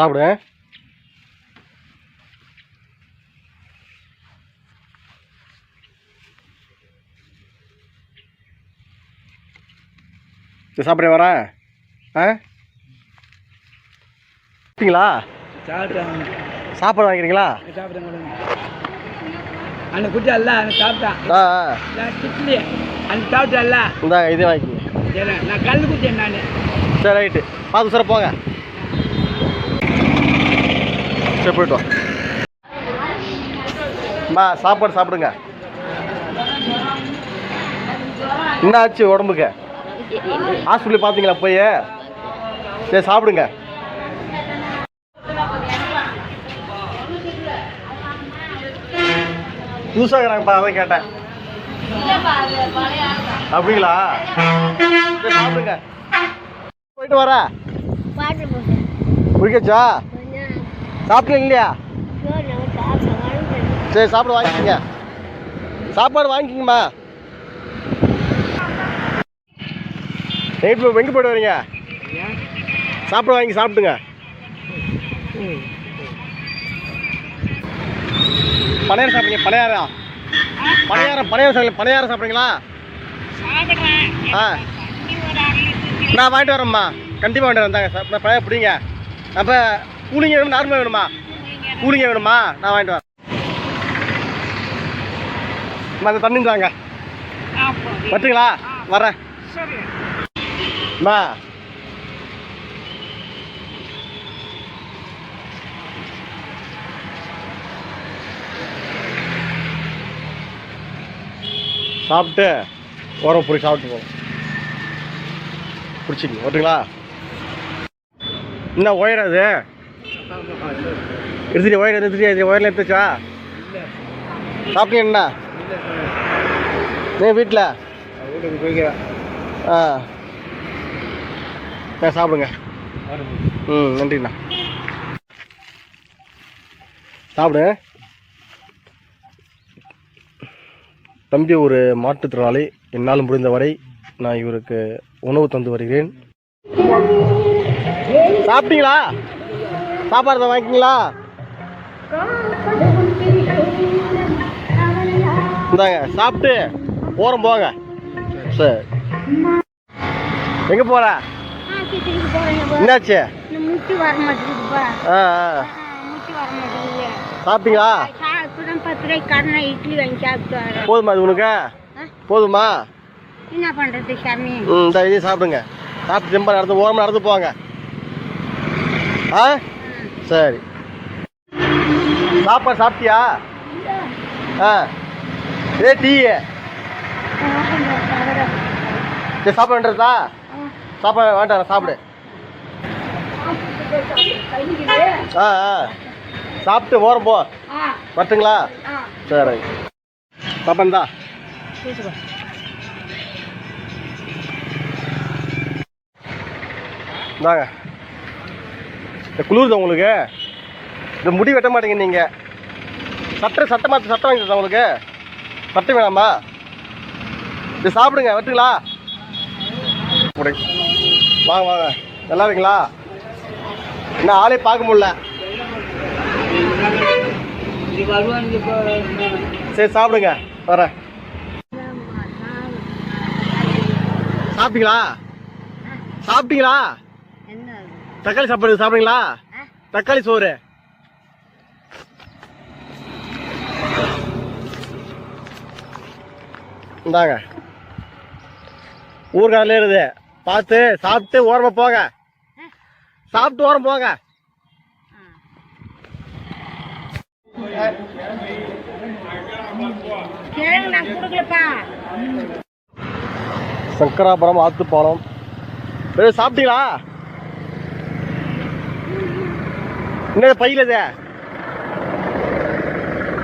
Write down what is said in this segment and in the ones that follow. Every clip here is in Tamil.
சாப்பிடு. இது சாப்பிட்றேன் வரேன் ஆ? சாப்பிட்டீங்களா? சாப்பாடு வாங்கிக்கிறீங்களா? குட்டியல்ல அந்த சாப்பிட்டான். அந்த சாப்பிட்டல்ல இந்தாங்க இதே சரி நான் கல் குட்டியன் நான். சரி ரைட்டு. பார்த்து சார் போங்க. சரி போயிட்டு வா. அம்மா சாப்பாடு சாப்பிடுங்க. என்ன ஆச்சு உடம்புக்கு? ஹாஸ்பிட்டல் பார்த்தீங்களா போய்? சரி சாப்பிடுங்க. புதுசாக அதான் கேட்டேன். அப்படிங்களா? சாப்பிடுங்க. போயிட்டு போட்டு முடிக்கச்சா சாப்பிட்டீங்க இல்லையா? சரி சாப்பாடு வாங்கிக்கோங்க. சாப்பாடு வாங்கிக்கோங்கம்மா. நைட் எங்கே போயிட்டு வரீங்க. சாப்பாடு வாங்கி சாப்பிடுங்க. பணியாரம் சாப்பிடுங்க பணியாரம்? பணியாரம் பணியாரம் சாப்பிடுங்க பணியாரம் சாப்பிட்றீங்களா? ஆ. நான் வாங்கிட்டு வரேம்மா. கண்டிப்பாக வாங்கிட்டு வரேன். சார் பழைய பிடிங்க. அப்போ கூலிங்க வேணும் நார்மலாக வேணுமா? கூலிங்க வேணுமா? நான் வாங்கிட்டு வரேன். அந்த தண்ணி தாங்க வரட்டுங்களா வரேன். சாப்பிட்டு உரம் போய் சாப்பிட்டு போவோம். பிடிச்சிங்க ஓட்டுங்களா? என்ன உயராது அது? எடுத்துட்டு ஒயர் எடுத்துட்டு இது ஒயரில் எடுத்துச்சா சாப்பிட்டீங்க என்ன? வீட்டில் வீட்டுக்கு போய்க்கிறேன் ஆ. ஆ சாப்பிடுங்க. ம் நன்றிண்ணா. சாப்பிடு. தம்பி ஒரு மாற்றுத்திறனாளி. என்னால் முடிந்தவரை நான் இவருக்கு உணவு தந்து வருகிறேன். சாப்பிட்டீங்களா? சாப்பாடு தான் வாங்கிக்கிங்களா? இந்தாங்க சாப்பிட்டு ஓரம் போங்க. சரி. எங்கே போகிற என்னாச்சு? ஆ ஆ. சாப்பிட்டீங்களா? இட்லி சாப்பிட்டு போதுமா இது உனக்கு? போதுமா? என்ன பண்ணுறது சாமி ம் இந்த சாப்பிடுங்க. சாப்பிட்டு திரும்ப நடந்து ஓரமாக நடந்து போங்க. ஆ? சரி. சாப்பாடு சாப்பிட்டியா? ஆ. ஏ டீ. சரி சாப்பாடு வேண்டதா சாப்பாடு வேண்டாம் சாப்பிடு. ஆ ஆ. சாப்பிட்டு ஓரம் போ. வரட்டுங்களா? சரி. பாப்பா இந்தாங்க. இந்த குளிருது உங்களுக்கு? இந்த முடி வெட்ட மாட்டீங்க நீங்கள் சட்டை சட்டை மாற்ற சட்டை வாங்கி உங்களுக்கு. சட்டை வேணாமா? இது சாப்பிடுங்க வெட்டுங்களா? முடி. வாங்க வாங்க. நல்லா இருக்கீங்களா? என்ன ஆளே பார்க்க முடியல. சரி சாப்பிடுங்க. வரேன். சாப்பிட்டீங்களா? சாப்பிட்டீங்களா? தக்காளி சாப்பாடு சாப்பிடுங்களா தக்காளி சோறு. இந்தாங்க. ஊர்காரில் இருக்குது. பார்த்து சாப்பிட்டு ஓரமாக போங்க. சாப்பிட்டு ஓரம் போங்க. சங்கராபுரம் ஆத்துப்பாலம். சாப்பிட்டீங்களா? என்ன பையில இது?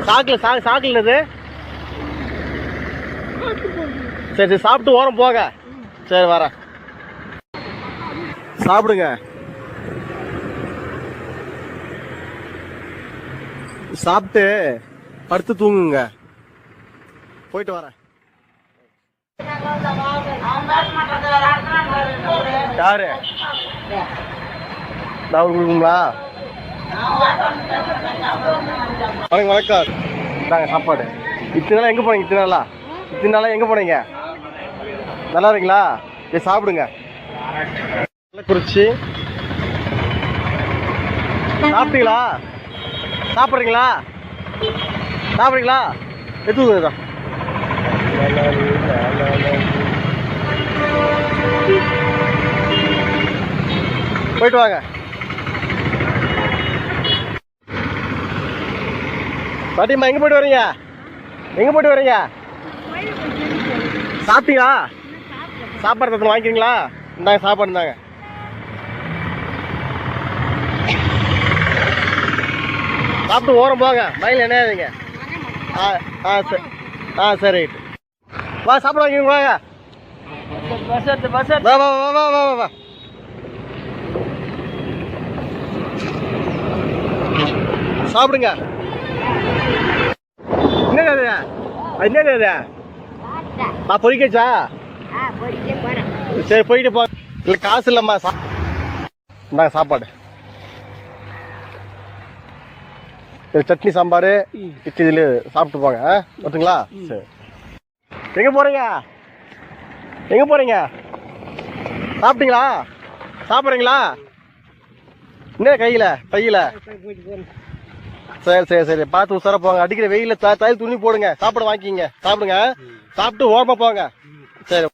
சாக்கில் சா சாக்கில் என்னது? சரி சரி சாப்பிட்டு ஓரம் போங்க சரி வரேன். சாப்பிடுங்க. சாப்பிட்டு படுத்து தூங்குங்க. போயிட்டு வரேன். யாரு? நான் கொடுக்குங்களா வணக்கம் வணக்கம். நாங்கள் சாப்பாடு. இத்தனை நாளாக எங்கே போனீங்க இத்தனை நாளா? இத்தனை நாளாக எங்கே போனீங்க? நல்லா இருக்கீங்களா? சரி சாப்பிடுங்க. குறிச்சி சாப்பிட்டீங்களா? சாப்பிட்றீங்களா? சாப்பிட்றீங்களா? எடுத்துக்கோங்க போயிட்டு வாங்க. பாட்டிம்மா எங்கே போயிட்டு வரீங்க? எங்கே போயிட்டு வரீங்க? சாப்பிட்டீங்களா? சாப்பாடு தத்து வாங்கிக்கிறீங்களா? இந்தாங்க சாப்பாடு இந்தாங்க. சாப்பிட்டு ஓரம் போங்க மயில் என்ன ஆ ஆ சரி. ஆ சரி. வா சாப்பிட வாங்கிங்க வாங்க. வா வா வா வா வா வா. சாப்பிடுங்க. என்னது என்னது அது பொறிக்கச்சா? சரி போயிட்டு போ. இல்லை காசு இல்லைம்மா சா. இந்தாங்க சாப்பாடு. இது சட்னி சாம்பார் இட்லி இதில் சாப்பிட்டு போங்க ஓட்டுங்களா சரி. எங்கே போகிறீங்க எங்கே போகிறீங்க சாப்பிட்டீங்களா? சாப்பிட்றீங்களா? என்ன கையில் கையில்? சரி சரி சரி. பார்த்து உசார போங்க. அடிக்கிற வெயிலில் தாய் துணி போடுங்க. சாப்பிட வாங்கிக்கிங்க. சாப்பிடுங்க. சாப்பிட்டு ஓரமாக போங்க. சரி.